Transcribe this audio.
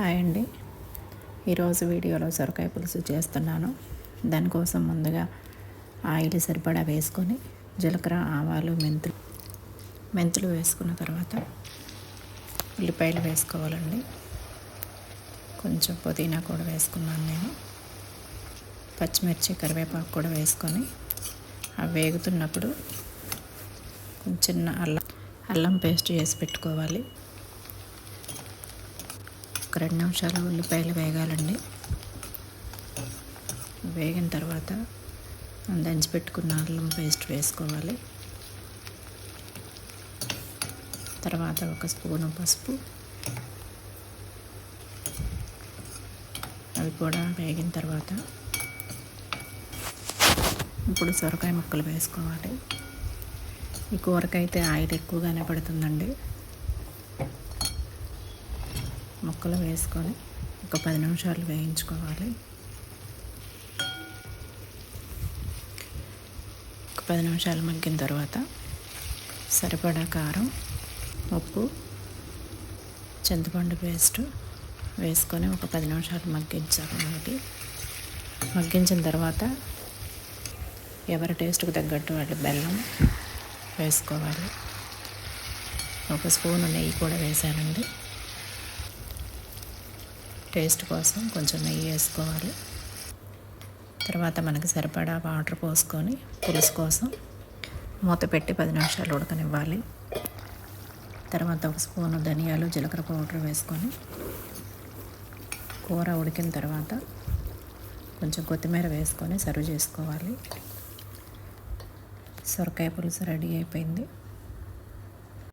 Hi అండి. ఈరోజు వీడియోలో సొరకాయ పులుసు చేస్తున్నాను. దానికోసం ముందుగా ఆయిల్ సరిపడా వేసుకొని జీలకర్ర ఆవాలు మెంతులు మెంతులు వేసుకున్న తర్వాత ఉల్లిపాయలు వేసుకోవాలండి. కొంచెం పుదీనా కూడా వేసుకున్నాను నేను. పచ్చిమిర్చి కరివేపాకు కూడా వేసుకొని అవి వేగుతున్నప్పుడు కొంచెం చిన్న అల్లం అల్లం పేస్ట్ చేసి పెట్టుకోవాలి. ఒక రెండు నిమిషాలు ఉల్లిపాయలు వేగాలండి. వేగిన తర్వాత దంచి పెట్టుకున్న అల్లం పేస్ట్ వేసుకోవాలి. తర్వాత ఒక స్పూను పసుపు. అవి కూడా వేగిన తర్వాత ఇప్పుడు సొరకాయ ముక్కలు వేసుకోవాలి. ఈ కూరకైతే ఆయిల్ ఎక్కువగానే పడుతుందండి. ముక్కలు వేసుకొని ఒక పది నిమిషాలు వేయించుకోవాలి. ఒక పది నిమిషాలు మగ్గిన తర్వాత సరిపడా కారం ఉప్పు చింతపండు పేస్ట్ వేసుకొని ఒక పది నిమిషాలు మగ్గించాలి మనకి మగ్గించిన తర్వాత ఎవరి టేస్ట్కి తగ్గట్టు వాళ్ళు బెల్లం వేసుకోవాలి. ఒక స్పూన్ నెయ్యి కూడా వేసానండి టేస్ట్ కోసం కొంచెం నెయ్యి వేసుకోవాలి. తర్వాత మనకి సరిపడా వాటర్ పోసుకొని పులుసు కోసం మూత పెట్టి పది నిమిషాలు ఉడకనివ్వాలి. తర్వాత ఒక స్పూను ధనియాలు జీలకర్ర పౌడర్ వేసుకొని కూర ఉడికిన తర్వాత కొంచెం కొత్తిమీర వేసుకొని సర్వ్ చేసుకోవాలి. సొరకాయ పులుసు రెడీ అయిపోయింది.